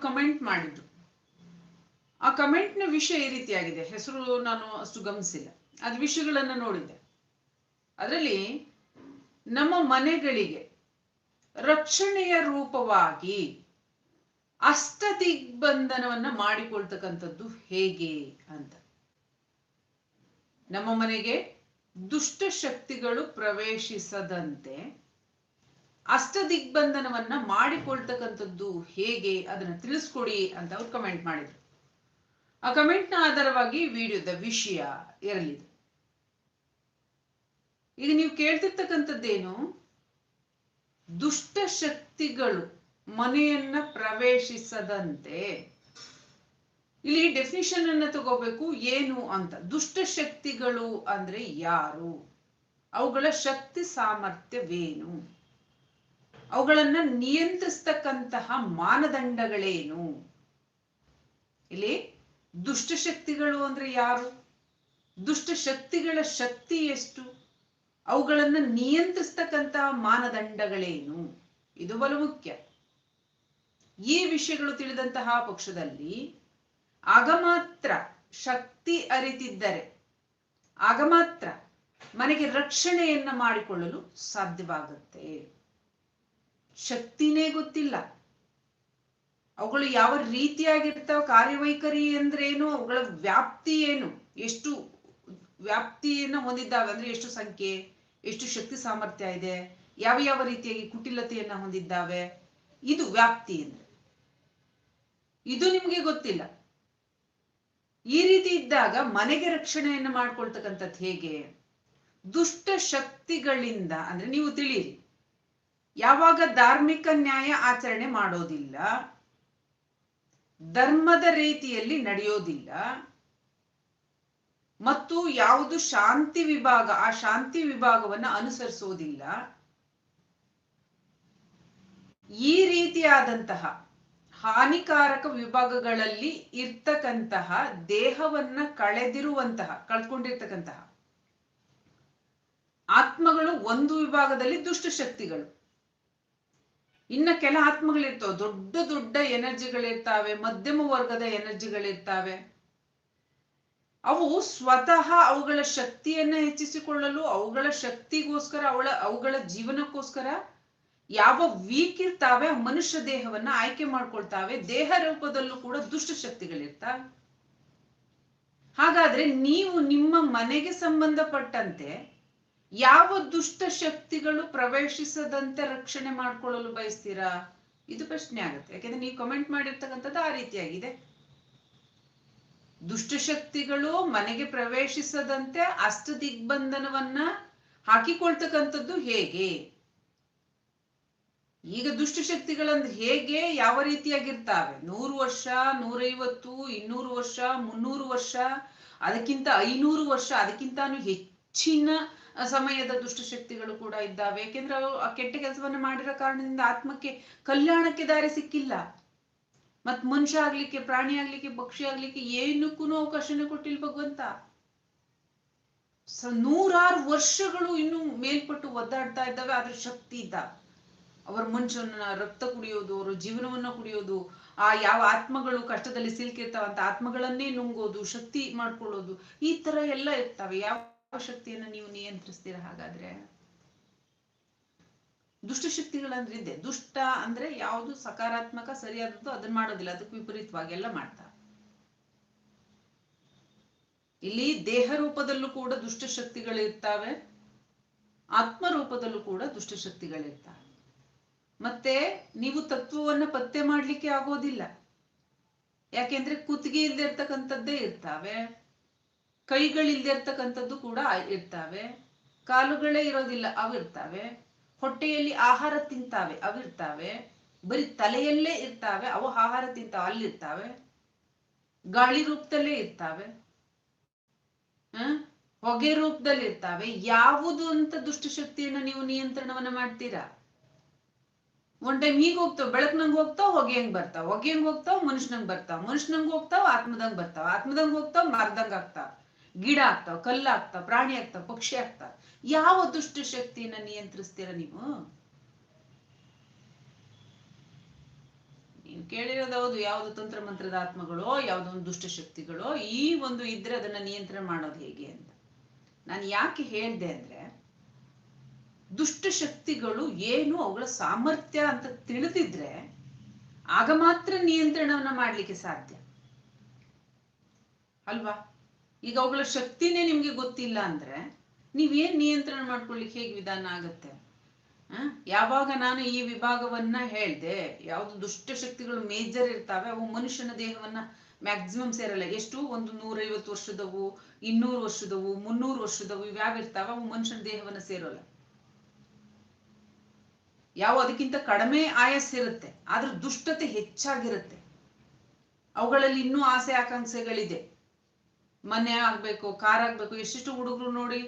Comment ಮಾಡಿದ್ರು ಆ ಕಮೆಂಟ್ನ ವಿಷಯ ಈ ರೀತಿಯಾಗಿದೆ. ಹೆಸರು ನಾನು ಅಷ್ಟು ಗಮನಿಸಿಲ್ಲ. ಅದ್ ವಿಷಯಗಳನ್ನ ನೋಡಿದ್ದೆ. ಅದರಲ್ಲಿ ನಮ್ಮ ಮನೆಗಳಿಗೆ ರಕ್ಷಣೆಯ ರೂಪವಾಗಿ ಅಷ್ಟ ದಿಗ್ಬಂಧನವನ್ನ ಮಾಡಿಕೊಳ್ತಕ್ಕಂಥದ್ದು ಹೇಗೆ ಅಂತ. ನಮ್ಮ ಮನೆಗೆ ದುಷ್ಟ ಶಕ್ತಿಗಳು ಪ್ರವೇಶಿಸದಂತೆ ಅಷ್ಟ ದಿಗ್ಬಂಧನವನ್ನ ಮಾಡಿಕೊಳ್ತಕ್ಕಂಥದ್ದು ಹೇಗೆ? ಅದನ್ನ ತಿಳಿಸ್ಕೊಡಿ ಅಂತ ಅವ್ರು ಕಮೆಂಟ್ ಮಾಡಿದ್ರು. ಆ ಕಮೆಂಟ್ನ ಆಧಾರವಾಗಿ ವಿಡಿಯೋದ ವಿಷಯ ಇರಲಿದೆ. ಈಗ ನೀವು ಕೇಳ್ತಿರ್ತಕ್ಕಂಥದ್ದೇನು? ದುಷ್ಟ ಶಕ್ತಿಗಳು ಮನೆಯನ್ನ ಪ್ರವೇಶಿಸದಂತೆ. ಇಲ್ಲಿ ಡೆಫಿನಿಷನ್ ಅನ್ನ ತಗೋಬೇಕು. ಏನು ಅಂತ? ದುಷ್ಟ ಶಕ್ತಿಗಳು ಅಂದ್ರೆ ಯಾರು? ಅವುಗಳ ಶಕ್ತಿ ಸಾಮರ್ಥ್ಯವೇನು? ಅವುಗಳನ್ನ ನಿಯಂತ್ರಿಸ್ತಕ್ಕಂತಹ ಮಾನದಂಡಗಳೇನು? ಇಲ್ಲಿ ದುಷ್ಟಶಕ್ತಿಗಳು ಅಂದ್ರೆ ಯಾರು? ದುಷ್ಟ ಶಕ್ತಿಗಳ ಶಕ್ತಿ ಎಷ್ಟು? ಅವುಗಳನ್ನ ನಿಯಂತ್ರಿಸ್ತಕ್ಕಂತಹ ಮಾನದಂಡಗಳೇನು? ಇದು ಬಲು ಮುಖ್ಯ. ಈ ವಿಷಯಗಳು ತಿಳಿದಂತಹ ಪಕ್ಷದಲ್ಲಿ ಆಗ ಮಾತ್ರ ಶಕ್ತಿ ಅರಿತಿದ್ದರೆ ಆಗ ಮಾತ್ರ ಮನೆಗೆ ರಕ್ಷಣೆಯನ್ನ ಮಾಡಿಕೊಳ್ಳಲು ಸಾಧ್ಯವಾಗುತ್ತೆ. ಶಕ್ತಿನೇ ಗೊತ್ತಿಲ್ಲ. ಅವುಗಳು ಯಾವ ರೀತಿಯಾಗಿರ್ತಾವ, ಕಾರ್ಯವೈಖರಿ ಅಂದ್ರೇನು, ಅವುಗಳ ವ್ಯಾಪ್ತಿ ಏನು, ಎಷ್ಟು ವ್ಯಾಪ್ತಿಯನ್ನ ಹೊಂದಿದ್ದಾವೆ ಅಂದ್ರೆ ಎಷ್ಟು ಸಂಖ್ಯೆ, ಎಷ್ಟು ಶಕ್ತಿ ಸಾಮರ್ಥ್ಯ ಇದೆ, ಯಾವ ಯಾವ ರೀತಿಯಾಗಿ ಕುಟಿಲತೆಯನ್ನ ಹೊಂದಿದ್ದಾವೆ, ಇದು ವ್ಯಾಪ್ತಿ ಅಂದ್ರೆ. ಇದು ನಿಮಗೆ ಗೊತ್ತಿಲ್ಲ. ಈ ರೀತಿ ಇದ್ದಾಗ ಮನೆಗೆ ರಕ್ಷಣೆಯನ್ನು ಮಾಡ್ಕೊಳ್ತಕ್ಕಂಥದ್ದು ಹೇಗೆ? ದುಷ್ಟ ಶಕ್ತಿಗಳಿಂದ ಅಂದ್ರೆ ನೀವು ತಿಳಿಯಿರಿ. ಯಾವಾಗ ಧಾರ್ಮಿಕ ನ್ಯಾಯ ಆಚರಣೆ ಮಾಡೋದಿಲ್ಲ, ಧರ್ಮದ ರೀತಿಯಲ್ಲಿ ನಡೆಯೋದಿಲ್ಲ, ಮತ್ತು ಯಾವುದು ಶಾಂತಿ ವಿಭಾಗ, ಆ ಶಾಂತಿ ವಿಭಾಗವನ್ನ ಅನುಸರಿಸೋದಿಲ್ಲ, ಈ ರೀತಿಯಾದಂತಹ ಹಾನಿಕಾರಕ ವಿಭಾಗಗಳಲ್ಲಿ ಇರ್ತಕ್ಕಂತಹ ದೇಹವನ್ನ ಕಳೆದಿರುವಂತಹ, ಕಳ್ಕೊಂಡಿರ್ತಕ್ಕಂತಹ ಆತ್ಮಗಳು ಒಂದು ವಿಭಾಗದಲ್ಲಿ ದುಷ್ಟ ಶಕ್ತಿಗಳು. ಇನ್ನ ಕೆಲ ಆತ್ಮಗಳಿರ್ತಾವೆ. ದೊಡ್ಡ ದೊಡ್ಡ ಎನರ್ಜಿಗಳಿರ್ತಾವೆ. ಮಧ್ಯಮ ವರ್ಗದ ಎನರ್ಜಿಗಳಿರ್ತಾವೆ. ಅವು ಸ್ವತಃ ಅವುಗಳ ಶಕ್ತಿಯನ್ನ ಹೆಚ್ಚಿಸಿಕೊಳ್ಳಲು, ಅವುಗಳ ಶಕ್ತಿಗೋಸ್ಕರ, ಅವಳ, ಅವುಗಳ ಜೀವನಕ್ಕೋಸ್ಕರ ಯಾವ ವೀಕ್ ಇರ್ತಾವೆ ಮನುಷ್ಯ ದೇಹವನ್ನ ಆಯ್ಕೆ ಮಾಡ್ಕೊಳ್ತಾವೆ. ದೇಹ ರೂಪದಲ್ಲೂ ಕೂಡ ದುಷ್ಟ ಶಕ್ತಿಗಳಿರ್ತಾವೆ. ಹಾಗಾದ್ರೆ ನೀವು ನಿಮ್ಮ ಮನೆಗೆ ಸಂಬಂಧಪಟ್ಟಂತೆ ಯಾವ ದುಷ್ಟ ಶಕ್ತಿಗಳು ಪ್ರವೇಶಿಸದಂತೆ ರಕ್ಷಣೆ ಮಾಡ್ಕೊಳ್ಳಲು ಬಯಸ್ತೀರಾ? ಇದು ಪ್ರಶ್ನೆ ಆಗುತ್ತೆ. ಯಾಕೆಂದ್ರೆ ನೀವು ಕಮೆಂಟ್ ಮಾಡಿರ್ತಕ್ಕಂಥದ್ದು ಆ ರೀತಿಯಾಗಿದೆ. ದುಷ್ಟಶಕ್ತಿಗಳು ಮನೆಗೆ ಪ್ರವೇಶಿಸದಂತೆ ಅಷ್ಟ ದಿಗ್ಬಂಧನವನ್ನ ಹಾಕಿಕೊಳ್ತಕ್ಕಂಥದ್ದು ಹೇಗೆ? ಈಗ ದುಷ್ಟಶಕ್ತಿಗಳಂದ್ರೆ ಹೇಗೆ? ಯಾವ ರೀತಿಯಾಗಿರ್ತಾವೆ? ನೂರು ವರ್ಷ, ನೂರೈವತ್ತು, ಇನ್ನೂರು ವರ್ಷ, ಮುನ್ನೂರು ವರ್ಷ, ಅದಕ್ಕಿಂತ ಐನೂರು ವರ್ಷ, ಅದಕ್ಕಿಂತಾನು ಹೆಚ್ಚಿನ ಸಮಯದ ದುಷ್ಟಶಕ್ತಿಗಳು ಕೂಡ ಇದ್ದಾವೆ. ಯಾಕೆಂದ್ರೆ ಅವು ಆ ಕೆಟ್ಟ ಕೆಲಸವನ್ನು ಮಾಡಿರೋ ಕಾರಣದಿಂದ ಆತ್ಮಕ್ಕೆ ಕಲ್ಯಾಣಕ್ಕೆ ದಾರಿ ಸಿಕ್ಕಿಲ್ಲ. ಮತ್ ಮನುಷ್ಯ ಆಗ್ಲಿಕ್ಕೆ, ಪ್ರಾಣಿ ಆಗ್ಲಿಕ್ಕೆ, ಪಕ್ಷಿ ಆಗ್ಲಿಕ್ಕೆ ಏನಕ್ಕೂ ಅವಕಾಶನೇ ಕೊಟ್ಟಿಲ್ಲ ಭಗವಂತ. ನೂರಾರು ವರ್ಷಗಳು ಇನ್ನು ಮೇಲ್ಪಟ್ಟು ಒದ್ದಾಡ್ತಾ ಇದ್ದಾವೆ. ಅದ್ರ ಶಕ್ತಿ ಇದ್ದ ಅವರ ಮನುಷ್ಯನ ರಕ್ತ ಕುಡಿಯೋದು, ಅವರ ಜೀವನವನ್ನ ಕುಡಿಯೋದು, ಆ ಯಾವ ಆತ್ಮಗಳು ಕಷ್ಟದಲ್ಲಿ ಸಿಲ್ಕಿರ್ತಾವಂತ ಆತ್ಮಗಳನ್ನೇ ನುಂಗೋದು, ಶಕ್ತಿ ಮಾಡ್ಕೊಳ್ಳೋದು, ಈ ತರ ಎಲ್ಲ ಇರ್ತಾವೆ. ಯಾವ ಶಕ್ತಿಯನ್ನ ನೀವು ನಿಯಂತ್ರಿಸ್ತೀರ ಹಾಗಾದ್ರೆ? ದುಷ್ಟಶಕ್ತಿಗಳಂದ್ರೆ ಇದೆ. ದುಷ್ಟ ಅಂದ್ರೆ ಯಾವುದು ಸಕಾರಾತ್ಮಕ, ಸರಿಯಾದದ್ದು ಅದನ್ನ ಮಾಡೋದಿಲ್ಲ. ಅದಕ್ಕೆ ವಿಪರೀತವಾಗಿ ಎಲ್ಲ ಮಾಡ್ತಾರೆ ಇಲ್ಲಿ ದೇಹ ರೂಪದಲ್ಲೂ ಕೂಡ ದುಷ್ಟಶಕ್ತಿಗಳಿರ್ತಾವೆ ಆತ್ಮ ರೂಪದಲ್ಲೂ ಕೂಡ ದುಷ್ಟಶಕ್ತಿಗಳಿರ್ತಾವೆ ಮತ್ತೆ ನೀವು ತತ್ವವನ್ನ ಪತ್ತೆ ಮಾಡ್ಲಿಕ್ಕೆ ಆಗೋದಿಲ್ಲ. ಯಾಕೆಂದ್ರೆ ಕುತ್ತಿಗೆ ಇಲ್ದೇ ಇರ್ತಕ್ಕಂಥದ್ದೇ ಇರ್ತಾವೆ. ಕೈಗಳಿಲ್ದೇ ಇರ್ತಕ್ಕಂಥದ್ದು ಕೂಡ ಇರ್ತಾವೆ. ಕಾಲುಗಳೇ ಇರೋದಿಲ್ಲ ಅವಿರ್ತಾವೆ ಹೊಟ್ಟೆಯಲ್ಲಿ ಆಹಾರ ತಿಂತಾವೆ ಅವಿರ್ತಾವೆ ಬರೀ ತಲೆಯಲ್ಲೇ ಇರ್ತಾವೆ, ಅವು ಆಹಾರ ತಿಂತಾವೆ ಅಲ್ಲಿರ್ತಾವೆ ಗಾಳಿ ರೂಪದಲ್ಲೇ ಇರ್ತಾವೆ. ಹ? ಹೊಗೆ ರೂಪದಲ್ಲಿ ಇರ್ತಾವೆ. ಯಾವುದು ಅಂತ ದುಷ್ಟಶಕ್ತಿಯನ್ನು ನೀವು ನಿಯಂತ್ರಣವನ್ನ ಮಾಡ್ತೀರಾ? ಒನ್ ಟೈಮ್ ಈಗ ಹೋಗ್ತಾವ, ಬೆಳಕ್ನಂಗ್ ಹೋಗ್ತಾವ, ಹೊಗೆ ಹಂಗ್ ಬರ್ತಾವ. ಹೊಗೆ ಹಂಗ್ ಹೋಗ್ತಾವ, ಮನುಷ್ಯನಂಗ್ ಬರ್ತಾವ. ಮನುಷ್ಯನಂಗ್ ಹೋಗ್ತಾವ, ಆತ್ಮದಂಗ್ ಬರ್ತಾವ. ಆತ್ಮದಂಗ್ ಹೋಗ್ತಾವ, ಮರದಂಗ್ ಆಗ್ತಾವ. ಗಿಡ ಆಗ್ತಾವ ಕಲ್ಲಾಗ್ತಾವ ಪ್ರಾಣಿ ಆಗ್ತಾವ, ಪಕ್ಷಿ ಆಗ್ತಾವ. ಯಾವ ದುಷ್ಟ ಶಕ್ತಿಯನ್ನ ನಿಯಂತ್ರಿಸ್ತೀರ ನೀವು? ನೀವು ಕೇಳಿರೋದು ಹೌದು, ಯಾವ್ದು ತಂತ್ರ ಮಂತ್ರದ ಆತ್ಮಗಳೋ, ಯಾವುದೋ ಒಂದು ದುಷ್ಟ ದುಷ್ಟಶಕ್ತಿಗಳೋ, ಈ ಒಂದು ಇದ್ರೆ ಅದನ್ನ ನಿಯಂತ್ರಣ ಮಾಡೋದು ಹೇಗೆ ಅಂತ. ನಾನು ಯಾಕೆ ಹೇಳ್ದೆ ಅಂದ್ರೆ ದುಷ್ಟ ಶಕ್ತಿಗಳು ಏನು ಅವುಗಳ ಸಾಮರ್ಥ್ಯ ಅಂತ ತಿಳಿದಿದ್ರೆ, ಆಗ ಮಾತ್ರ ನಿಯಂತ್ರಣವನ್ನ ಮಾಡ್ಲಿಕ್ಕೆ ಸಾಧ್ಯ. ಅಲ್ವಾ? ಈಗ ಅವುಗಳ ಶಕ್ತಿನೇ ನಿಮ್ಗೆ ಗೊತ್ತಿಲ್ಲ ಅಂದ್ರೆ ನೀವೇನ್ ನಿಯಂತ್ರಣ ಮಾಡ್ಕೊಳ್ಲಿಕ್ಕೆ ಹೇಗೆ ವಿಧಾನ ಆಗತ್ತೆ? ಯಾವಾಗ ನಾನು ಈ ವಿಭಾಗವನ್ನ ಹೇಳ್ದೆ, ಯಾವ್ದು ದುಷ್ಟ ಶಕ್ತಿಗಳು ಮೇಜರ್ ಇರ್ತಾವೆ, ಅವು ಮನುಷ್ಯನ ದೇಹವನ್ನ ಮ್ಯಾಕ್ಸಿಮಮ್ ಸೇರಲ್ಲ. ಎಷ್ಟು ಒಂದು ನೂರೈವತ್ತು ವರ್ಷದವು, ಇನ್ನೂರು ವರ್ಷದವು, ಮುನ್ನೂರು ವರ್ಷದವು ಇವ್ಯಾವ ಇರ್ತಾವ, ಅವು ಮನುಷ್ಯನ ದೇಹವನ್ನ ಸೇರೋಲ್ಲ. ಯಾವ ಅದಕ್ಕಿಂತ ಕಡಿಮೆ ಆಯಸ್ ಇರುತ್ತೆ, ಆದ್ರೆ ದುಷ್ಟತೆ ಹೆಚ್ಚಾಗಿರುತ್ತೆ. ಅವುಗಳಲ್ಲಿ ಇನ್ನೂ ಆಸೆ, ಆಕಾಂಕ್ಷೆಗಳಿದೆ. ಮನೆ ಆಗ್ಬೇಕು ಕಾರ್ ಆಗ್ಬೇಕು, ಎಷ್ಟೆಷ್ಟು ಹುಡುಗರು ನೋಡಿ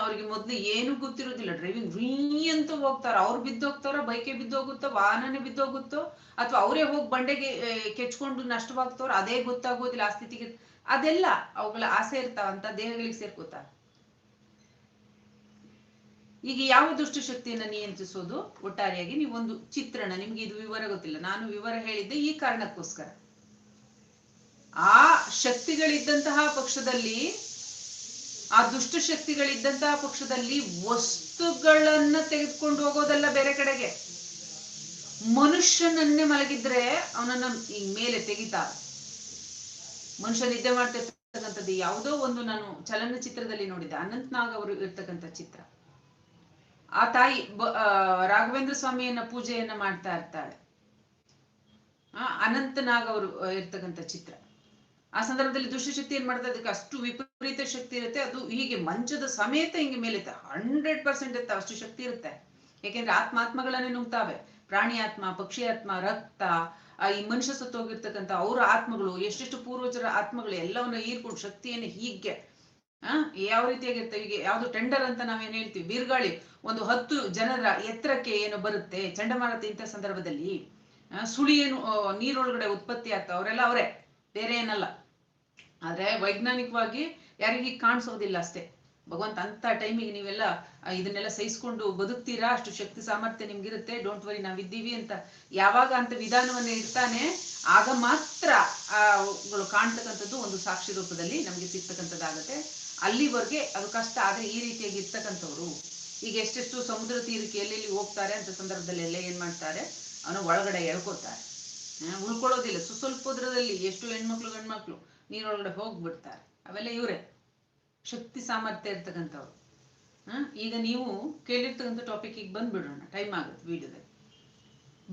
ಅವ್ರಿಗೆ ಮೊದ್ಲು ಏನು ಗೊತ್ತಿರೋದಿಲ್ಲ. ಡ್ರೈವಿಂಗ್ ರೀ ಅಂತ ಹೋಗ್ತಾರ. ಅವ್ರು ಬಿದ್ದೋಗ್ತಾರೋ ಬೈಕೆ ಬಿದ್ದೋಗುತ್ತೋ ವಾಹನನೇ ಬಿದ್ದೋಗುತ್ತೋ ಅಥವಾ ಅವರೇ ಹೋಗಿ ಬಂಡೆಗೆ ಕೆಚ್ಕೊಂಡು ನಷ್ಟವಾಗ್ತಾರೋ, ಅದೇ ಗೊತ್ತಾಗೋದಿಲ್ಲ ಆ ಸ್ಥಿತಿಗೆ. ಅದೆಲ್ಲ ಅವುಗಳ ಆಸೆ ಇರ್ತಾವಂತ ದೇಹಗಳಿಗೆ ಸೇರ್ಕೋತ. ಈಗ ಯಾವ ದುಷ್ಟಶಕ್ತಿಯನ್ನ ನಿಯಂತ್ರಿಸೋದು? ಒಟ್ಟಾರೆಯಾಗಿ ಒಂದು ಚಿತ್ರಣ, ನಿಮ್ಗೆ ಇದು ವಿವರ ಗೊತ್ತಿಲ್ಲ. ನಾನು ವಿವರ ಹೇಳಿದ್ದೆ ಈ ಕಾರಣಕ್ಕೋಸ್ಕರ. ಆ ಶಕ್ತಿಗಳಿದ್ದಂತಹ ಪಕ್ಷದಲ್ಲಿ, ಆ ದುಷ್ಟ ಶಕ್ತಿಗಳಿದ್ದಂತಹ ಪಕ್ಷದಲ್ಲಿ ವಸ್ತುಗಳನ್ನ ತೆಗೆದುಕೊಂಡು ಹೋಗೋದಲ್ಲ ಬೇರೆ ಕಡೆಗೆ. ಮನುಷ್ಯನನ್ನೇ ಮಲಗಿದ್ರೆ ಅವನನ್ನ ಈ ಮೇಲೆ ತೆಗಿತಾ ಮನುಷ್ಯ ನಿದ್ದೆ ಮಾಡ್ತಿರ್ತಕ್ಕಂಥದ್ದು ಯಾವುದೋ ಒಂದು ನಾನು ಚಲನಚಿತ್ರದಲ್ಲಿ ನೋಡಿದ್ದೆ, ಅನಂತನಾಗ್ ಅವರು ಇರ್ತಕ್ಕಂಥ ಚಿತ್ರ. ಆ ತಾಯಿ ರಾಘವೇಂದ್ರ ಸ್ವಾಮಿಯನ್ನ ಪೂಜೆಯನ್ನ ಮಾಡ್ತಾ ಇರ್ತಾಳೆ. ಆ, ಅನಂತನಾಗ್ ಅವರು ಇರ್ತಕ್ಕಂಥ ಚಿತ್ರ. ಆ ಸಂದರ್ಭದಲ್ಲಿ ದುಷ್ಟಶಕ್ತಿ ಏನ್ ಮಾಡ್ತಾ ಅದಕ್ಕೆ ಅಷ್ಟು ವಿಪರೀತ ಶಕ್ತಿ ಇರುತ್ತೆ. ಅದು ಹೀಗೆ ಮಂಚದ ಸಮೇತ ಹಿಂಗೆ ಮೇಲೆತ್ತೆ. ಹಂಡ್ರೆಡ್ ಪರ್ಸೆಂಟ್ ಇರುತ್ತೆ. ಅಷ್ಟು ಶಕ್ತಿ ಇರುತ್ತೆ. ಯಾಕೆಂದ್ರೆ ಆತ್ಮಾತ್ಮಗಳನ್ನೇ ನುಗ್ತಾವೆ. ಪ್ರಾಣಿ ಆತ್ಮ, ಪಕ್ಷಿ ಆತ್ಮ, ರಕ್ತ ಈ ಮನುಷ್ಯ ಸತ್ತೋಗಿರ್ತಕ್ಕಂಥ ಅವರ ಆತ್ಮಗಳು, ಎಷ್ಟೆಷ್ಟು ಪೂರ್ವಜರ ಆತ್ಮಗಳು, ಎಲ್ಲವನ್ನ ಹೀರ್ಕೊಂಡು ಶಕ್ತಿಯನ್ನು ಹೀಗೆ, ಆ, ಯಾವ ರೀತಿಯಾಗಿರ್ತವೆ ಹೀಗೆ ಯಾವ್ದು ಟೆಂಡರ್ ಅಂತ ನಾವೇನ್ ಹೇಳ್ತೀವಿ? ಬೀರ್ಗಾಳಿ ಒಂದು ಹತ್ತು ಜನರ ಎತ್ತರಕ್ಕೆ ಏನು ಬರುತ್ತೆ. ಚಂಡಮಾರುತ ಇಂಥ ಸಂದರ್ಭದಲ್ಲಿ ಸುಳಿ ಏನು ನೀರೊಳಗಡೆ ಉತ್ಪತ್ತಿ ಆಗ್ತಾವ. ಅವರೆಲ್ಲ ಅವರೇ. ಬೇರೆ ಏನಲ್ಲ. ಆದ್ರೆ ವೈಜ್ಞಾನಿಕವಾಗಿ ಯಾರಿಗೆ ಕಾಣಿಸೋದಿಲ್ಲ ಅಷ್ಟೇ. ಭಗವಂತ ಅಂತ ಟೈಮಿಗೆ ನೀವೆಲ್ಲ ಇದನ್ನೆಲ್ಲ ಸಹಿಸ್ಕೊಂಡು ಬದುಕ್ತೀರಾ? ಅಷ್ಟು ಶಕ್ತಿ ಸಾಮರ್ಥ್ಯ ನಿಮ್ಗಿರುತ್ತೆ. ಡೋಂಟ್ ವರಿ ನಾವಿದ್ದೀವಿ ಅಂತ ಯಾವಾಗ ಅಂತ ವಿಧಾನವನ್ನ ಇರ್ತಾನೆ ಆಗ ಮಾತ್ರ ಕಾಣ್ತಕ್ಕಂಥದ್ದು ಒಂದು ಸಾಕ್ಷಿ ರೂಪದಲ್ಲಿ ನಮಗೆ ಸಿಗ್ತಕ್ಕಂಥದ್ದಾಗತ್ತೆ. ಅಲ್ಲಿವರೆಗೆ ಅದು ಕಷ್ಟ, ಆದ್ರೆ ಈ ರೀತಿಯಾಗಿ ಇರ್ತಕ್ಕಂಥವ್ರು, ಈಗ ಎಷ್ಟೆಷ್ಟು ಸಮುದ್ರ ತೀರಕ್ಕೆ ಎಲ್ಲೆಲ್ಲಿ ಹೋಗ್ತಾರೆ ಅಂತ ಸಂದರ್ಭದಲ್ಲಿ ಎಲ್ಲ ಏನು ಮಾಡ್ತಾರೆ? ಅವನು ಒಳಗಡೆ ಎಳ್ಕೊತಾರೆ ಉಳ್ಕೊಳ್ಳೋದಿಲ್ಲ. ಸುಸ್ವಲ್ಪದ್ರದಲ್ಲಿ ಸ್ವಲ್ಪ ದೂರದಲ್ಲಿ ಎಷ್ಟು ಹೆಣ್ಮಕ್ಳು, ಗಂಡ್ಮಕ್ಳು ನೀರೊಳಗಡೆ ಹೋಗ್ಬಿಡ್ತಾರೆ. ಅವೆಲ್ಲ ಇವರೇ. ಶಕ್ತಿ ಸಾಮರ್ಥ್ಯ ಇರ್ತಕ್ಕಂಥವ್ರು. ಈಗ ನೀವು ಕೇಳಿರ್ತಕ್ಕಂಥ ಟಾಪಿಕ್ಗೆ ಬಂದ್ಬಿಡೋಣ. ಟೈಮ್ ಆಗುತ್ತೆ ವಿಡಿಯೋದಲ್ಲಿ.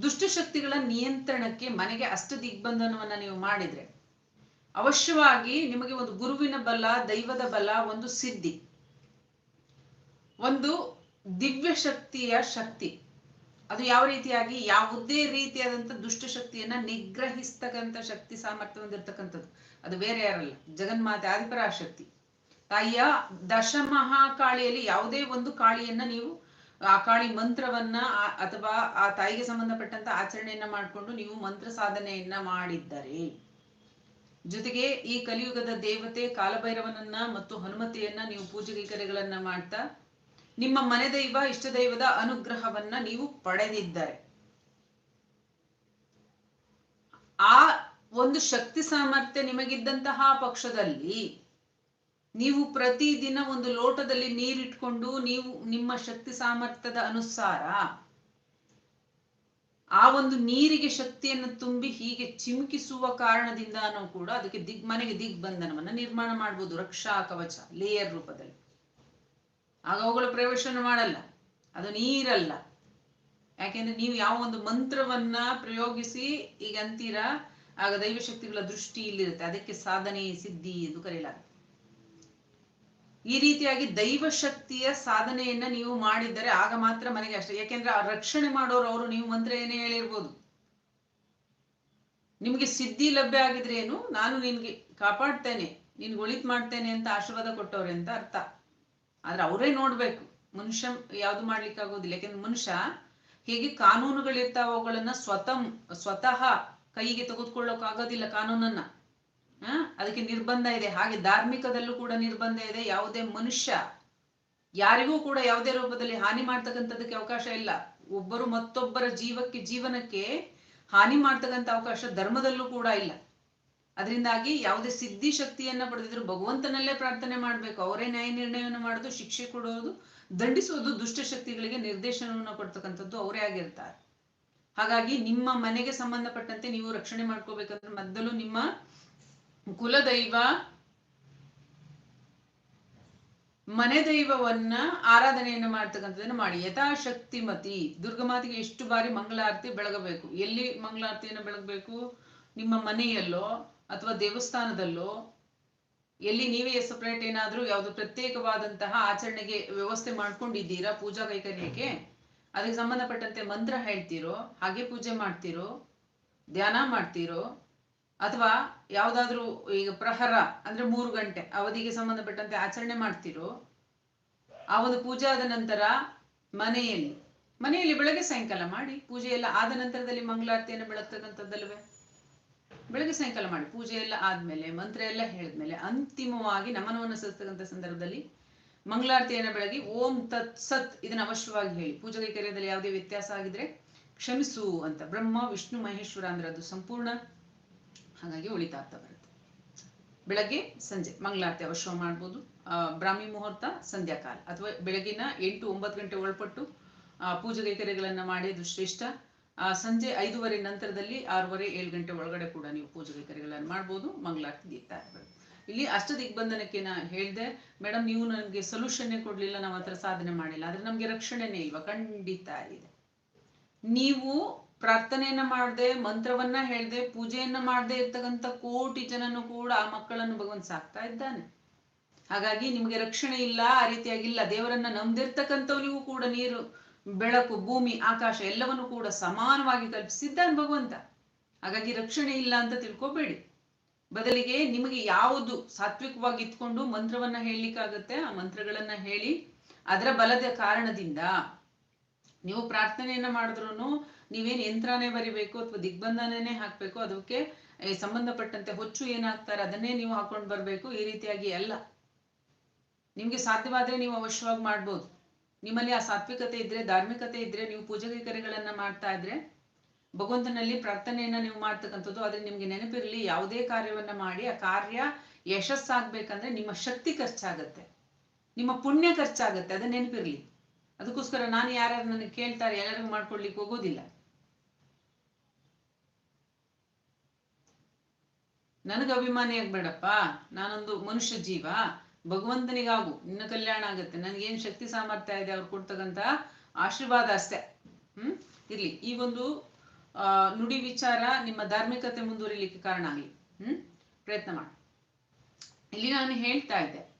ದುಷ್ಟಶಕ್ತಿಗಳ ನಿಯಂತ್ರಣಕ್ಕೆ ಮನೆಗೆ ಅಷ್ಟ ದಿಗ್ಬಂಧನವನ್ನ ನೀವು ಮಾಡಿದ್ರೆ ಅವಶ್ಯವಾಗಿ ನಿಮಗೆ ಒಂದು ಗುರುವಿನ ಬಲ, ದೈವದ ಬಲ, ಒಂದು ಸಿದ್ಧಿ. ಒಂದು ದಿವ್ಯ ಶಕ್ತಿಯ ಶಕ್ತಿ. ಅದು ಯಾವ ರೀತಿಯಾಗಿ? ಯಾವುದೇ ರೀತಿಯಾದಂತ ದುಷ್ಟಶಕ್ತಿಯನ್ನ ನಿಗ್ರಹಿಸ್ತಕ್ಕಂಥ ಶಕ್ತಿ ಸಾಮರ್ಥ್ಯ ಹೊಂದಿರ್ತಕ್ಕಂಥದ್ದು. ಅದು ಬೇರೆ ಯಾರಲ್ಲ, ಜಗನ್ಮಾತೆ ಆದಿಪರಾಶಕ್ತಿ. ತಾಯಿಯ ದಶಮಹಾಕಾಳಿಯಲ್ಲಿ ಯಾವುದೇ ಒಂದು ಕಾಳಿಯನ್ನ ನೀವು, ಆ ಕಾಳಿ ಮಂತ್ರವನ್ನ ಅಥವಾ ಆ ತಾಯಿಗೆ ಸಂಬಂಧಪಟ್ಟಂತ ಆಚರಣೆಯನ್ನ ಮಾಡಿಕೊಂಡು ನೀವು ಮಂತ್ರ ಸಾಧನೆಯನ್ನ ಮಾಡಿದ್ದರೆ, ಜೊತೆಗೆ ಈ ಕಲಿಯುಗದ ದೇವತೆ ಕಾಲಭೈರವನನ್ನ ಮತ್ತು ಹನುಮತಿಯನ್ನ ನೀವು ಪೂಜೆ ಕರೆಗಳನ್ನ ಮಾಡ್ತಾ, ನಿಮ್ಮ ಮನೆ ದೈವ, ಇಷ್ಟ ದೈವದ ಅನುಗ್ರಹವನ್ನ ನೀವು ಪಡೆದಿದ್ದಾರೆ, ಆ ಒಂದು ಶಕ್ತಿ ಸಾಮರ್ಥ್ಯ ನಿಮಗಿದ್ದಂತಹ ಪಕ್ಷದಲ್ಲಿ ನೀವು ಪ್ರತಿದಿನ ಒಂದು ಲೋಟದಲ್ಲಿ ನೀರಿಟ್ಕೊಂಡು ನೀವು ನಿಮ್ಮ ಶಕ್ತಿ ಸಾಮರ್ಥ್ಯದ ಅನುಸಾರ ಆ ಒಂದು ನೀರಿಗೆ ಶಕ್ತಿಯನ್ನು ತುಂಬಿ ಹೀಗೆ ಚಿಮುಕಿಸುವ ಕಾರಣದಿಂದಾನೂ ಕೂಡ ಅದಕ್ಕೆ ದಿಗ್, ಮನೆಗೆ ದಿಗ್ಬಂಧನವನ್ನ ನಿರ್ಮಾಣ ಮಾಡ್ಬೋದು, ರಕ್ಷಾ ಕವಚ ಲೇಯರ್ ರೂಪದಲ್ಲಿ. ಆಗ ಅವುಗಳು ಪ್ರವೇಶನ ಮಾಡಲ್ಲ, ಅದು ನೀರಲ್ಲ. ಯಾಕೆಂದ್ರೆ ನೀವು ಯಾವ ಒಂದು ಮಂತ್ರವನ್ನ ಪ್ರಯೋಗಿಸಿ ಈಗ ಅಂತೀರಾ ಆಗ ದೈವ ಶಕ್ತಿಗಳ ದೃಷ್ಟಿ ಇಲ್ಲಿರುತ್ತೆ. ಅದಕ್ಕೆ ಸಾಧನೆ, ಸಿದ್ಧಿ ಎಂದು ಕರೆಯಲಾಗುತ್ತೆ. ಈ ರೀತಿಯಾಗಿ ದೈವ ಶಕ್ತಿಯ ಸಾಧನೆಯನ್ನ ನೀವು ಮಾಡಿದ್ದರೆ ಆಗ ಮಾತ್ರ ಮನೆಗೆ ಅಷ್ಟೇ. ಯಾಕೆಂದ್ರೆ ಆ ರಕ್ಷಣೆ ಮಾಡೋರು ಅವರು, ನೀವು ಮಂತ್ರ ಏನೇ ಹೇಳಿರ್ಬೋದು. ನಿಮ್ಗೆ ಸಿದ್ಧಿ ಲಭ್ಯ ಆಗಿದ್ರೆ ಏನು? ನಾನು ನಿನ್ಗೆ ಕಾಪಾಡ್ತೇನೆ ನಿನ್ಗೆ ಒಳಿತ್ ಮಾಡ್ತೇನೆ ಅಂತ ಆಶೀರ್ವಾದ ಕೊಟ್ಟವ್ರೆ ಅಂತ ಅರ್ಥ. ಆದ್ರೆ ಅವರೇ ನೋಡ್ಬೇಕು. ಮನುಷ್ಯ ಯಾವ್ದು ಮಾಡ್ಲಿಕ್ಕೆ ಆಗೋದಿಲ್ಲ ಯಾಕೆಂದ್ರೆ ಮನುಷ್ಯ ಹೇಗೆ ಕಾನೂನುಗಳಿರ್ತಾವ ಅವುಗಳನ್ನ ಸ್ವತಂ, ಸ್ವತಃ ಕೈಗೆ ತೆಗೆದುಕೊಳ್ಳೋಕೆ ಆಗೋದಿಲ್ಲ ಕಾನೂನನ್ನ. ಆ ಅದಕ್ಕೆ ನಿರ್ಬಂಧ ಇದೆ. ಹಾಗೆ ಧಾರ್ಮಿಕದಲ್ಲೂ ಕೂಡ ನಿರ್ಬಂಧ ಇದೆ. ಯಾವುದೇ ಮನುಷ್ಯ ಯಾರಿಗೂ ಕೂಡ ಯಾವುದೇ ರೂಪದಲ್ಲಿ ಹಾನಿ ಮಾಡ್ತಕ್ಕಂಥದಕ್ಕೆ ಅವಕಾಶ ಇಲ್ಲ. ಒಬ್ಬರು ಮತ್ತೊಬ್ಬರ ಜೀವಕ್ಕೆ, ಜೀವನಕ್ಕೆ ಹಾನಿ ಮಾಡ್ತಕ್ಕಂಥ ಅವಕಾಶ ಧರ್ಮದಲ್ಲೂ ಕೂಡ ಇಲ್ಲ. ಅದರಿಂದಾಗಿ ಯಾವುದೇ ಸಿದ್ಧಿ ಶಕ್ತಿಯನ್ನ ಪಡೆದಿದ್ರು ಭಗವಂತನಲ್ಲೇ ಪ್ರಾರ್ಥನೆ ಮಾಡಬೇಕು. ಅವರೇ ನ್ಯಾಯ ನಿರ್ಣಯವನ್ನು ಮಾಡೋದು, ಶಿಕ್ಷೆ ಕೊಡೋದು ದಂಡಿಸುವುದು ದುಷ್ಟ ಶಕ್ತಿಗಳಿಗೆ ನಿರ್ದೇಶನವನ್ನು ಕೊಡ್ತಕ್ಕಂಥದ್ದು ಅವರೇ ಆಗಿರ್ತಾರೆ. ಹಾಗಾಗಿ ನಿಮ್ಮ ಮನೆಗೆ ಸಂಬಂಧಪಟ್ಟಂತೆ ನೀವು ರಕ್ಷಣೆ ಮಾಡ್ಕೋಬೇಕಂದ್ರೆ ಮೊದಲು ನಿಮ್ಮ ಕುಲದೈವ ಮನೆ ದೈವವನ್ನ ಆರಾಧನೆಯನ್ನು ಮಾಡ್ತಕ್ಕಂಥದ್ದನ್ನು ಮಾಡಿ. ಯಥಾಶಕ್ತಿಮತಿ. ದುರ್ಗಮಾತೆಗೆ ಎಷ್ಟು ಬಾರಿ ಮಂಗಳಾರತಿ ಬೆಳಗಬೇಕು. ಎಲ್ಲಿ ಮಂಗಳಾರತಿಯನ್ನು ಬೆಳಗಬೇಕು? ನಿಮ್ಮ ಮನೆಯಲ್ಲೋ ಅಥವಾ ದೇವಸ್ಥಾನದಲ್ಲೋ? ಎಲ್ಲಿ ನೀವೇ ಸಪರೇಟ್ ಏನಾದರೂ ಯಾವುದು ಪ್ರತ್ಯೇಕವಾದಂತಹ ಆಚರಣೆಗೆ ವ್ಯವಸ್ಥೆ ಮಾಡ್ಕೊಂಡಿದ್ದೀರಾ ಪೂಜಾ ಕೈಕರ್ಯಕ್ಕೆ? ಅದಕ್ಕೆ ಸಂಬಂಧಪಟ್ಟಂತೆ ಮಂತ್ರ ಹೇಳ್ತೀರೋ, ಹಾಗೆ ಪೂಜೆ ಮಾಡ್ತೀರೋ, ಧ್ಯಾನ ಮಾಡ್ತೀರೋ, ಅಥವಾ ಯಾವುದಾದ್ರೂ ಈಗ ಪ್ರಹರ ಅಂದ್ರೆ ಮೂರು ಗಂಟೆ ಅವಧಿಗೆ ಸಂಬಂಧಪಟ್ಟಂತೆ ಆಚರಣೆ ಮಾಡ್ತೀರೋ, ಆ ಒಂದು ಪೂಜೆ ಆದ ನಂತರ ಮನೆಯಲ್ಲಿ ಮನೆಯಲ್ಲಿ ಬೆಳಗ್ಗೆ ಸಾಯಂಕಾಲ ಮಾಡಿ, ಪೂಜೆ ಎಲ್ಲ ಆದ ನಂತರದಲ್ಲಿ ಮಂಗಳಾರತಿಯನ್ನು ಬೆಳಗ್ತಕ್ಕಂಥದ್ದಲ್ವೇ? ಬೆಳಗ್ಗೆ ಸಾಯಂಕಾಲ ಮಾಡಿ, ಪೂಜೆ ಎಲ್ಲ ಆದ್ಮೇಲೆ, ಮಂತ್ರ ಎಲ್ಲ ಹೇಳಿದ್ಮೇಲೆ ಅಂತಿಮವಾಗಿ ನಮನವನ್ನು ಸಲ್ಲಿಸ್ತಕ್ಕಂಥ ಸಂದರ್ಭದಲ್ಲಿ ಮಂಗಳಾರತಿಯನ್ನು ಬೆಳಗಿ ಓಂ ತತ್ ಸತ್ ಇದನ್ನ ಅವಶ್ಯವಾಗಿ ಹೇಳಿ. ಪೂಜಾ ಕೈಕರ್ಯದಲ್ಲಿ ಯಾವುದೇ ವ್ಯತ್ಯಾಸ ಆಗಿದ್ರೆ ಕ್ಷಮಿಸು ಅಂತ. ಬ್ರಹ್ಮ, ವಿಷ್ಣು, ಮಹೇಶ್ವರ ಅಂದ್ರೆ ಅದು ಸಂಪೂರ್ಣ ಹಾಗಾಗಿ ಉಳಿತಾಗ್ತಾ ಬರುತ್ತೆ. ಬೆಳಗ್ಗೆ, ಸಂಜೆ. ಮಂಗಳಾರತಿ ಅವಶ್ಯ ಮಾಡ್ಬೋದು. ಬ್ರಾಹ್ಮಿ ಮುಹೂರ್ತ, ಸಂಧ್ಯಾಕಾಲ. ಅಥವಾ ಬೆಳಗಿನ ಎಂಟು, ಒಂಬತ್ತು ಗಂಟೆ ಒಳಪಟ್ಟು ಪೂಜೆ ಕೈಕರ್ಯಗಳನ್ನ ಮಾಡಿ, ಅದು ಶ್ರೇಷ್ಠ. ಸಂಜೆ ಐದೂವರೆ ನಂತರದಲ್ಲಿ ಆರೂವರೆ, ಏಳು ಗಂಟೆ ಒಳಗಡೆ ಕೂಡ ನೀವು ಪೂಜೆ ಕೈಕರ್ಯಗಳನ್ನು ಮಾಡ್ಬೋದು. ಮಂಗಳಾರತಿ ಇರ್ಬೋದು ಇಲ್ಲಿ ಅಷ್ಟ ದಿಗ್ಬಂಧನಕ್ಕೆ ನಾ ಹೇಳ್ದೆ ಮೇಡಮ್ ನೀವು ನನಗೆ ಸೊಲ್ಯೂಷನ್ನೇ ಕೊಡ್ಲಿಲ್ಲ, ನಾವು ಹತ್ರ ಸಾಧನೆ ಮಾಡಿಲ್ಲ. ಆದ್ರೆ ನಮ್ಗೆ ರಕ್ಷಣೆನೇ ಇಲ್ವಾ? ಖಂಡಿತ ಇದೆ. ನೀವು ಪ್ರಾರ್ಥನೆಯನ್ನ ಮಾಡದೆ, ಮಂತ್ರವನ್ನ ಹೇಳ್ದೆ, ಪೂಜೆಯನ್ನ ಮಾಡದೆ ಇರ್ತಕ್ಕಂಥ ಕೋಟಿ ಜನನು ಕೂಡ ಆ ಮಕ್ಕಳನ್ನು ಭಗವಂತ ಸಾಕ್ತಾ ಇದ್ದಾನೆ. ಹಾಗಾಗಿ ನಿಮ್ಗೆ ರಕ್ಷಣೆ ಇಲ್ಲ, ಆ ರೀತಿಯಾಗಿಲ್ಲ ದೇವರನ್ನ ನಂಬ್ದಿರ್ತಕ್ಕಂಥವ್ರಿಗೂ ಕೂಡ ನೀರು, ಬೆಳಕು, ಭೂಮಿ, ಆಕಾಶ ಎಲ್ಲವನ್ನು ಕೂಡ ಸಮಾನವಾಗಿ ಕಲ್ಪಿಸಿದ್ದಾನೆ ಭಗವಂತ. ಹಾಗಾಗಿ ರಕ್ಷಣೆ ಇಲ್ಲ ಅಂತ ತಿಳ್ಕೊಬೇಡಿ. ಬದಲಿಗೆ ನಿಮಗೆ ಯಾವುದು ಸಾತ್ವಿಕವಾಗಿ ಇತ್ಕೊಂಡು ಮಂತ್ರವನ್ನ ಹೇಳಲಿಕ್ಕಾಗತ್ತೆ, ಆ ಮಂತ್ರಗಳನ್ನ ಹೇಳಿ ಅದರ ಬಲದ ಕಾರಣದಿಂದ ನೀವು ಪ್ರಾರ್ಥನೆಯನ್ನ ಮಾಡಿದ್ರು ನೀವೇನ್ ಯಂತ್ರನೇ ಬರಿಬೇಕು ಅಥವಾ ದಿಗ್ಬಂಧನನೇ ಹಾಕ್ಬೇಕು, ಅದಕ್ಕೆ ಸಂಬಂಧಪಟ್ಟಂತೆ ಹೊಚ್ಚು ಏನಾಗ್ತಾರೆ ಅದನ್ನೇ ನೀವು ಹಾಕೊಂಡು ಬರ್ಬೇಕು, ಈ ರೀತಿಯಾಗಿ ಅಲ್ಲ. ನಿಮ್ಗೆ ಸಾಧ್ಯವಾದ್ರೆ ನೀವು ಅವಶ್ಯವಾಗಿ ಮಾಡ್ಬೋದು. ನಿಮ್ಮಲ್ಲಿ ಆ ಸಾತ್ವಿಕತೆ ಇದ್ರೆ, ಧಾರ್ಮಿಕತೆ ಇದ್ರೆ, ನೀವು ಪೂಜೆ ಕೈಕರ್ಯಗಳನ್ನ ಮಾಡ್ತಾ ಇದ್ರೆ ಭಗವಂತನಲ್ಲಿ ಪ್ರಾರ್ಥನೆಯನ್ನ ನೀವು ಮಾಡ್ತಕ್ಕಂಥದ್ದು, ಆದ್ರೆ ನಿಮ್ಗೆ ನೆನಪಿರಲಿ ಯಾವುದೇ ಕಾರ್ಯವನ್ನ ಮಾಡಿ ಆ ಕಾರ್ಯ ಯಶಸ್ಸಾಗ್ಬೇಕಂದ್ರೆ ನಿಮ್ಮ ಶಕ್ತಿ ಖರ್ಚಾಗತ್ತೆ. ನಿಮ್ಮ ಪುಣ್ಯ ಖರ್ಚಾಗತ್ತೆ, ಅದು ನೆನಪಿರ್ಲಿ. ಅದಕ್ಕೋಸ್ಕರ ನಾನು ಯಾರು ನನಗೆ ಕೇಳ್ತಾರೆ, ಎಲ್ಲರಿಗೂ ಮಾಡ್ಕೊಳ್ಲಿಕ್ಕೆ ಹೋಗೋದಿಲ್ಲ. ನನಗೆ ಅಭಿಮಾನಿ ಆಗ್ಬೇಡಪ್ಪ, ನಾನೊಂದು ಮನುಷ್ಯ ಜೀವ, ಭಗವಂತನಿಗಾಗು, ನಿನ್ನ ಕಲ್ಯಾಣ ಆಗತ್ತೆ. ನನ್ಗೇನ್ ಶಕ್ತಿ ಸಾಮರ್ಥ್ಯ ಇದೆ ಅವ್ರು ಕೊಡ್ತಕ್ಕಂತ ಆಶೀರ್ವಾದ ಅಷ್ಟೇ. ಹ್ಮ್? ಇರ್ಲಿ ಈ ಒಂದು ನುಡಿ ವಿಚಾರ ನಿಮ್ಮ ಧಾರ್ಮಿಕತೆ ಮುಂದುವರಿಲಿಕ್ಕೆ ಕಾರಣ ಆಗಲಿ. ಹ್ಮ್? ಪ್ರಯತ್ನ ಮಾಡಿ. ಇಲ್ಲಿ ನಾನು ಹೇಳ್ತಾ ಇದ್ದೆ.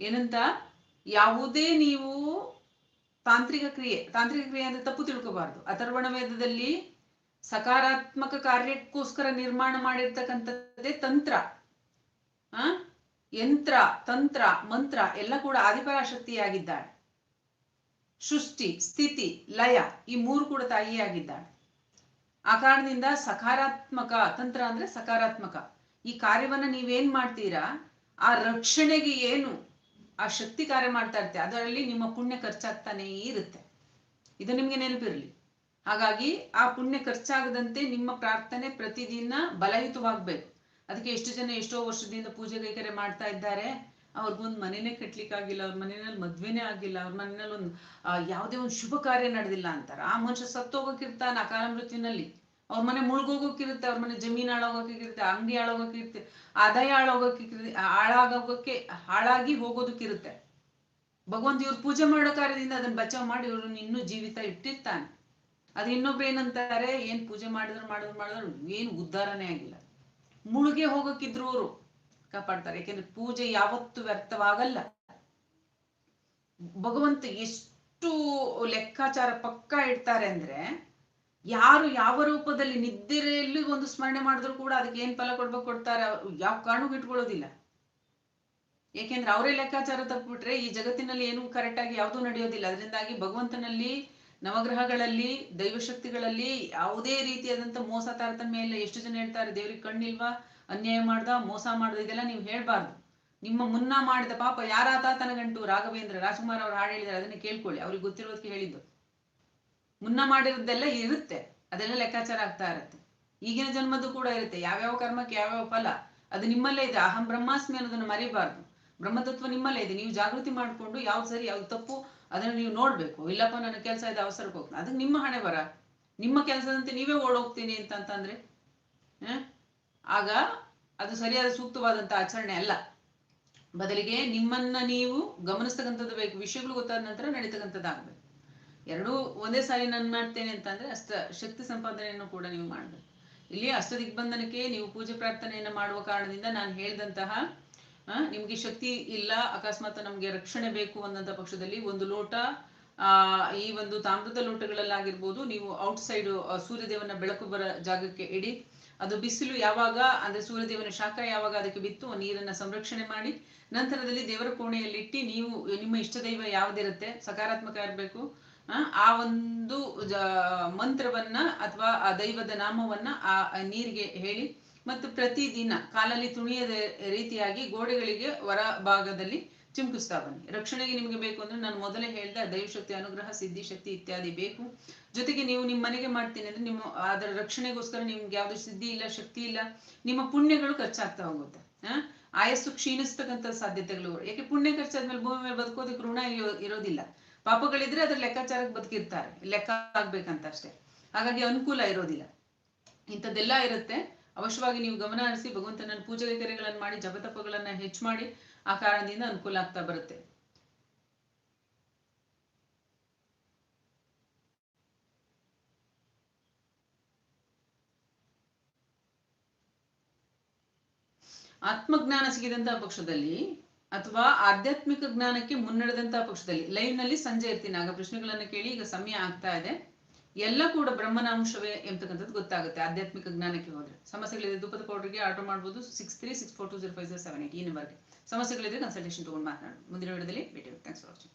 ಏನಂತ? ಯಾವುದೇ ನೀವು ತಾಂತ್ರಿಕ ಕ್ರಿಯೆ ತಾಂತ್ರಿಕ ಕ್ರಿಯೆ ಅಂದ್ರೆ ತಪ್ಪು ತಿಳ್ಕೋಬಾರ್ದು. ಅಥರ್ವಣ ವೇದದಲ್ಲಿ ಸಕಾರಾತ್ಮಕ ಕಾರ್ಯಕ್ಕೋಸ್ಕರ ನಿರ್ಮಾಣ ಮಾಡಿರ್ತಕ್ಕಂಥದ್ದೇ ತಂತ್ರ. ಆ? ಯಂತ್ರ, ತಂತ್ರ, ಮಂತ್ರ ಎಲ್ಲ ಕೂಡ ಆದಿಪರಾಶಕ್ತಿಯಾಗಿದ್ದಾಳೆ. ಸೃಷ್ಟಿ, ಸ್ಥಿತಿ, ಲಯ ಈ ಮೂರು ಕೂಡ ತಾಯಿಯಾಗಿದ್ದಾಳೆ. ಆ ಕಾರಣದಿಂದ ಸಕಾರಾತ್ಮಕ ತಂತ್ರ ಅಂದ್ರೆ ಸಕಾರಾತ್ಮಕ. ಈ ಕಾರ್ಯವನ್ನ ನೀವೇನ್ ಮಾಡ್ತೀರಾ? ಆ ರಕ್ಷಣೆಗೆ ಏನು ಆ ಶಕ್ತಿ ಕಾರ್ಯ ಮಾಡ್ತಾ ಇರ್ತೆ ಅದರಲ್ಲಿ ನಿಮ್ಮ ಪುಣ್ಯ ಖರ್ಚಾಗ್ತಾನೇ ಇರುತ್ತೆ. ಇದು ನಿಮ್ಗೆ ನೆನಪಿರಲಿ. ಹಾಗಾಗಿ ಆ ಪುಣ್ಯ ಖರ್ಚಾಗದಂತೆ ನಿಮ್ಮ ಪ್ರಾರ್ಥನೆ ಪ್ರತಿದಿನ ಬಲಯುತವಾಗ್ಬೇಕು. ಅದಕ್ಕೆ ಎಷ್ಟು ಜನ ಎಷ್ಟೋ ವರ್ಷದಿಂದ ಪೂಜೆ ಕೈಕರೆ ಮಾಡ್ತಾ ಇದ್ದಾರೆ. ಅವ್ರಿಗೊಂದು ಮನೆನೇ ಕಟ್ಲಿಕ್ಕಾಗಿಲ್ಲ, ಅವ್ರ ಮನೆಯಲ್ಲಿ ಮದ್ವೆನೇ ಆಗಿಲ್ಲ, ಅವ್ರ ಮನೆಯಲ್ಲಿ ಒಂದು ಯಾವುದೇ ಒಂದು ಶುಭ ಕಾರ್ಯ ನಡೆದಿಲ್ಲ ಅಂತಾರೆ. ಆ ಮನುಷ್ಯ ಸತ್ತೋಗೋಕಿರ್ತಾನೆ ಅಕಾಲ ಮೃತ್ಯುನಲ್ಲಿ ಅವ್ರ ಮನೆ ಮುಳುಗೋಗೋಕಿರುತ್ತೆ, ಅವ್ರ ಮನೆ ಜಮೀನು ಹಾಳಾಗೋಕಿರುತ್ತೆ, ಅಂಗಡಿ ಹಾಳಾಗೋಕಿರುತ್ತೆ, ಆದಾಯ ಹಾಳಾಗೋಕೆ ಹಾಳಾಗೋಕೆ ಹಾಳಾಗಿ ಹೋಗೋದಕ್ಕಿರುತ್ತೆ. ಭಗವಂತ ಇವ್ರು ಪೂಜೆ ಮಾಡೋ ಕಾರ್ಯದಿಂದ ಅದನ್ನ ಬಚಾವ್ ಮಾಡಿ ಇವ್ರನ್ನ ಇನ್ನೂ ಜೀವಿತ ಇಟ್ಟಿರ್ತಾನೆ. ಅದು ಇನ್ನೊಬ್ಬ ಏನಂತಾರೆ ಏನ್ ಪೂಜೆ ಮಾಡಿದ್ರು ಮಾಡಿದ್ರು ಮಾಡಿದ್ರು, ಏನು ಉದ್ಧಾರನೇ ಆಗಿಲ್ಲ. ಮುಳುಗೆ ಹೋಗಕ್ಕಿದ್ರು ಅವರು. ಕಾಪಾಡ್ತಾರೆ. ಯಾಕೆಂದ್ರೆ ಪೂಜೆ ಯಾವತ್ತೂ ವ್ಯರ್ಥವಾಗಲ್ಲ. ಭಗವಂತ ಎಷ್ಟು ಲೆಕ್ಕಾಚಾರ ಪಕ್ಕಾ ಇಡ್ತಾರೆ ಅಂದ್ರೆ ಯಾರು ಯಾವ ರೂಪದಲ್ಲಿ ನಿದ್ದೆಯಲ್ಲಿ ಒಂದು ಸ್ಮರಣೆ ಮಾಡಿದ್ರು ಕೂಡ ಅದಕ್ಕೆ ಏನ್ ಫಲ ಕೊಡ್ಬೇಕು ಕೊಡ್ತಾರೆ ಯಾವ ಕಾರಣಕ್ಕೂ ಇಟ್ಕೊಳ್ಳೋದಿಲ್ಲ. ಏಕೆಂದ್ರೆ ಅವರೇ ಲೆಕ್ಕಾಚಾರ ತಪ್ಪಿಬಿಟ್ರೆ ಈ ಜಗತ್ತಿನಲ್ಲಿ ಏನು ಕರೆಕ್ಟ್ ಆಗಿ ಯಾವುದೂ ನಡೆಯೋದಿಲ್ಲ. ಅದರಿಂದಾಗಿ ಭಗವಂತನಲ್ಲಿ ನವಗ್ರಹಗಳಲ್ಲಿ, ದೈವಶಕ್ತಿಗಳಲ್ಲಿ ಯಾವುದೇ ರೀತಿಯಾದಂತ ಮೋಸ ತಾರತಮ್ಯ ಇಲ್ಲ. ಎಷ್ಟು ಜನ ಹೇಳ್ತಾರೆ, ದೇವ್ರಿಗೆ ಕಣ್ಣಿಲ್ವಾ? ಅನ್ಯಾಯ ಮಾಡ್ದ, ಮೋಸ ಮಾಡ್ದ, ಇದೆಲ್ಲ ನೀವು ಹೇಳ್ಬಾರ್ದು. ನಿಮ್ಮ ಮುನ್ನ ಮಾಡಿದ ಪಾಪ ಯಾರಾತ ತನಗಂಟು ರಾಘವೇಂದ್ರ, ರಾಜ್ಕುಮಾರ್ ಅವ್ರು ಹಾಡು ಹೇಳಿದ್ರೆ ಅದನ್ನ ಕೇಳ್ಕೊಳ್ಳಿ. ಅವ್ರಿಗೆ ಗೊತ್ತಿರೋದಕ್ಕೆ ಹೇಳಿದ್ದು. ಮುನ್ನ ಮಾಡಿರೋದೆಲ್ಲ ಇರುತ್ತೆ. ಅದೆಲ್ಲ ಲೆಕ್ಕಾಚಾರ ಆಗ್ತಾ ಇರುತ್ತೆ. ಈಗಿನ ಜನ್ಮದ್ದು ಕೂಡ ಇರುತ್ತೆ. ಯಾವ್ಯಾವ ಕರ್ಮಕ್ಕೆ ಯಾವ್ಯಾವ ಫಲ, ಅದು ನಿಮ್ಮಲ್ಲೇ ಇದೆ. ಅಹಂ ಬ್ರಹ್ಮಾಸ್ಮಿ ಅನ್ನೋದನ್ನ ಮರಿಬಾರ್ದು ಬ್ರಹ್ಮತತ್ವ ನಿಮ್ಮಲ್ಲೇ ಇದೆ. ನೀವು ಜಾಗೃತಿ ಮಾಡಿಕೊಂಡು ಯಾವ್ದು ಸರಿ, ಯಾವ್ದು ತಪ್ಪು, ಅದನ್ನ ನೀವು ನೋಡ್ಬೇಕು. ಇಲ್ಲಪ್ಪ, ನನ್ನ ಕೆಲಸ ಇದೆ, ಅವಸರಕ್ಕೆ ಹೋಗ್ತೀನಿ. ಅದಕ್ಕೆ ನಿಮ್ಮ ಹಣೆ ಬರ. ನಿಮ್ಮ ಕೆಲಸದಂತೆ ನೀವೇ ಓಡೋಗ್ತೀನಿ ಅಂತ ಅಂತಂದ್ರೆ ಆ? ಆಗ ಅದು ಸರಿಯಾದ ಸೂಕ್ತವಾದಂತ ಆಚರಣೆ ಅಲ್ಲ. ಬದಲಿಗೆ ನಿಮ್ಮನ್ನ ನೀವು ಗಮನಿಸ್ತಕ್ಕಂಥದ್ದು ಬೇಕು. ವಿಷಯಗಳು ಗೊತ್ತಾದ ನಂತರ ನಡೀತಕ್ಕಂಥದ್ದಾಗಬೇಕು. ಎರಡೂ ಒಂದೇ ಸಾರಿ ನಾನು ಮಾಡ್ತೇನೆ ಅಂತಂದ್ರೆ ಅಷ್ಟ ಶಕ್ತಿ ಸಂಪಾದನೆಯನ್ನು ಕೂಡ ನೀವು ಮಾಡಬೇಕು. ಇಲ್ಲಿ ಅಷ್ಟ ದಿಗ್ಬಂಧನಕ್ಕೆ ನೀವು ಪೂಜೆ ಪ್ರಾರ್ಥನೆಯನ್ನು ಮಾಡುವ ಕಾರಣದಿಂದ ನಾನು ಹೇಳಿದಂತಹ ನಿಮ್ಗೆ ಶಕ್ತಿ ಇಲ್ಲ, ಅಕಸ್ಮಾತ್ ನಮ್ಗೆ ರಕ್ಷಣೆ ಬೇಕು ಅನ್ನೋಂಥ ಪಕ್ಷದಲ್ಲಿ ಒಂದು ಲೋಟ, ಆ, ಈ ಒಂದು ತಾಮ್ರದ ಲೋಟಗಳಲ್ಲಾಗಿರ್ಬೋದು, ನೀವು ಔಟ್ಸೈಡ್ ಸೂರ್ಯದೇವನ ಬೆಳಕು ಬರ ಜಾಗಕ್ಕೆ ಇಡಿ. ಅದು ಬಿಸಿಲು ಯಾವಾಗ, ಅಂದ್ರೆ ಸೂರ್ಯದೇವನ ಶಾಖ ಯಾವಾಗ ಅದಕ್ಕೆ ಬಿತ್ತು, ನೀರನ್ನ ಸಂರಕ್ಷಣೆ ಮಾಡಿ, ನಂತರದಲ್ಲಿ ದೇವರ ಕೋಣೆಯಲ್ಲಿ ಇಟ್ಟು ನೀವು, ನಿಮ್ಮ ಇಷ್ಟ ದೈವ ಯಾವ್ದಿರುತ್ತೆ, ಸಕಾರಾತ್ಮಕ ಇರಬೇಕು, ಆ ಒಂದು ಮಂತ್ರವನ್ನ ಅಥವಾ ಆ ದೈವದ ನಾಮವನ್ನ ಆ ನೀರಿಗೆ ಹೇಳಿ, ಮತ್ತು ಪ್ರತಿದಿನ ಕಾಲಲ್ಲಿ ತುಣಿಯದ ರೀತಿಯಾಗಿ ಗೋಡೆಗಳಿಗೆ ಹೊರ ಭಾಗದಲ್ಲಿ ಚಿಮ್ಕಿಸ್ತಾ ಬನ್ನಿ ರಕ್ಷಣೆಗೆ ನಿಮಗೆ ಬೇಕು ಅಂದ್ರೆ ನಾನು ಮೊದಲೇ ಹೇಳ್ದೆ ದೈವಶಕ್ತಿ ಅನುಗ್ರಹ, ಸಿದ್ಧಿ, ಶಕ್ತಿ ಇತ್ಯಾದಿ ಬೇಕು. ಜೊತೆಗೆ ನೀವು ನಿಮ್ಮ ಮನೆಗೆ ಮಾಡ್ತೀನಿ ಅಂದ್ರೆ ನಿಮ್ಮ, ಅದರ ರಕ್ಷಣೆಗೋಸ್ಕರ ನಿಮ್ಗೆ ಯಾವ್ದು ಸಿದ್ಧಿ ಇಲ್ಲ, ಶಕ್ತಿ ಇಲ್ಲ, ನಿಮ್ಮ ಪುಣ್ಯಗಳು ಖರ್ಚಾಗ್ತಾ ಹೋಗುತ್ತೆ. ಆ ಆಯಸ್ಸು ಕ್ಷೀಣಿಸ್ತಕ್ಕಂತ ಸಾಧ್ಯತೆಗಳು. ಯಾಕೆ ಪುಣ್ಯ ಖರ್ಚಾದ್ಮೇಲೆ ಭೂಮಿ ಮೇಲೆ ಬದುಕೋದಕ್ಕೆ ಋಣ ಇರೋ- ಇರೋದಿಲ್ಲ. ಪಾಪಗಳಿದ್ರೆ ಅದ್ರ ಲೆಕ್ಕಾಚಾರಕ್ಕೆ ಬದುಕಿರ್ತಾರೆ. ಲೆಕ್ಕ ಆಗ್ಬೇಕಂತ ಅಷ್ಟೇ. ಹಾಗಾಗಿ ಅನುಕೂಲ ಇರೋದಿಲ್ಲ. ಇಂಥದ್ದೆಲ್ಲ ಇರುತ್ತೆ. ಅವಶ್ಯವಾಗಿ ನೀವು ಗಮನ ಹರಿಸಿ ಭಗವಂತನ ಪೂಜೆ ಕರೆಗಳನ್ನು ಮಾಡಿ, ಜಪತಪಗಳನ್ನ ಹೆಚ್ಚು ಮಾಡಿ ಆ ಕಾರಣದಿಂದ ಅನುಕೂಲ ಆಗ್ತಾ ಬರುತ್ತೆ. ಆತ್ಮಜ್ಞಾನ ಸಿಗಿದಂತಹ ಪಕ್ಷದಲ್ಲಿ ಅಥವಾ ಆಧ್ಯಾತ್ಮಿಕ ಜ್ಞಾನಕ್ಕೆ ಮುನ್ನಡೆದಂತಹ ಪಕ್ಷದಲ್ಲಿ ಲೈವ್ನಲ್ಲಿ ಸಂಜೆ ಇರ್ತೀನಿ. ಆಗ ಪ್ರಶ್ನೆಗಳನ್ನ ಕೇಳಿ ಈಗ ಸಮಯ ಆಗ್ತಾ ಇದೆ. ಎಲ್ಲ ಕೂಡ ಬ್ರಹ್ಮನಾಂಶವೇ ಎಂತಕ್ಕಂಥದ್ದು ಗೊತ್ತಾಗುತ್ತೆ, ಆಧ್ಯಾತ್ಮಿಕ ಜ್ಞಾನಕ್ಕೆ ಹೋದ್ರೆ. ಸಮಸ್ಯೆಗಳಿದೆ ದುಪದ ಪೌಡರ್ಗೆ ಆರ್ಡರ್ ಮಾಡಬಹುದು six three six four two zero seven ಈ ನಂಬರ್ಗೆ ಸಮಸ್ಯೆಗಳಿದ್ರೆ ಕನ್ಸಲ್ಟೇಷನ್ ತಗೊಂಡು ಮಾತನಾಡಿ ಮುಂದಿನ ವಿಡಿಯೋದಲ್ಲಿ ಭೇಟಿ ಥ್ಯಾಂಕ್ಸ್ ಫಾರ್ ವಾಚಿಂಗ್